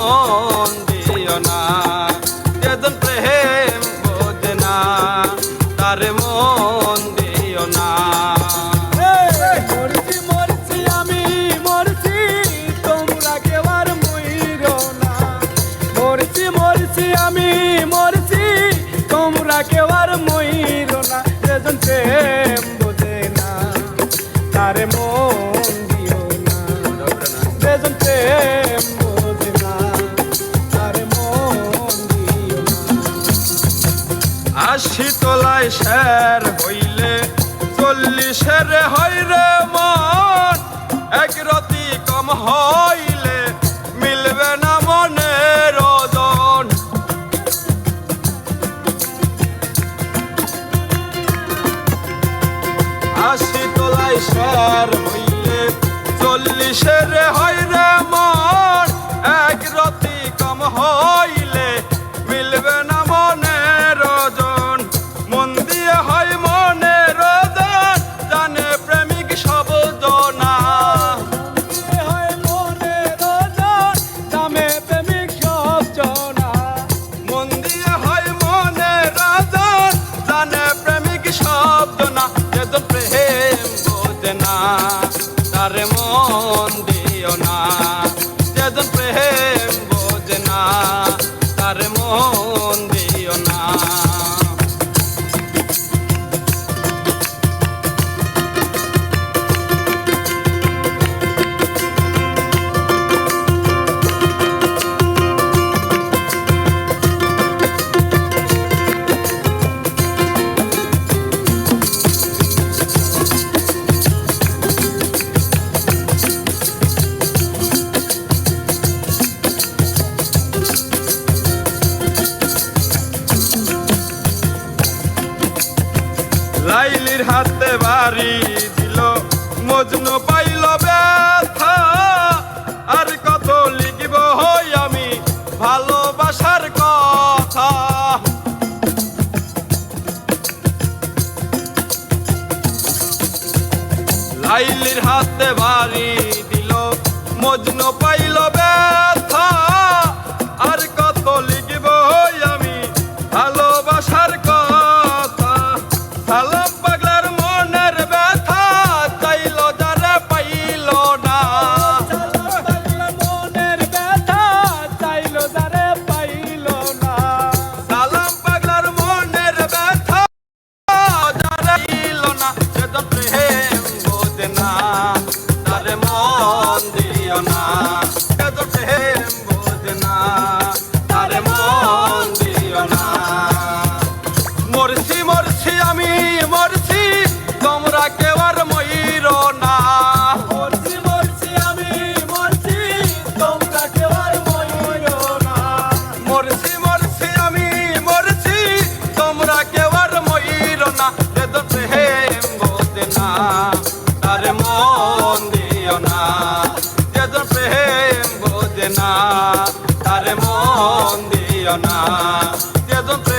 মন দিও না। যেজন প্রেম বোঝে না, তার মন দিও না। আমি, মরছি না। যেজন প্রেম বোঝে না, তারে মন তোলায় শের হইলে চল্লিশের হয় রে মন। এক রতি কম হইলে মিলবে না মনের ওজন। আশি তোলায় শের হইলে চল্লিশের হয় মন দিও না। যেজন প্রেম লাইলির হাতে বাড়ি দিল, মজনু পাইল ব্যথা। আর কত লিখিব হই আমি ভালোবাসার কথা। লাইলির হাতে বাড়ি দিল, মজনু পাইল ব্যথা Alampa মন দিও না। যে যন্ত্রে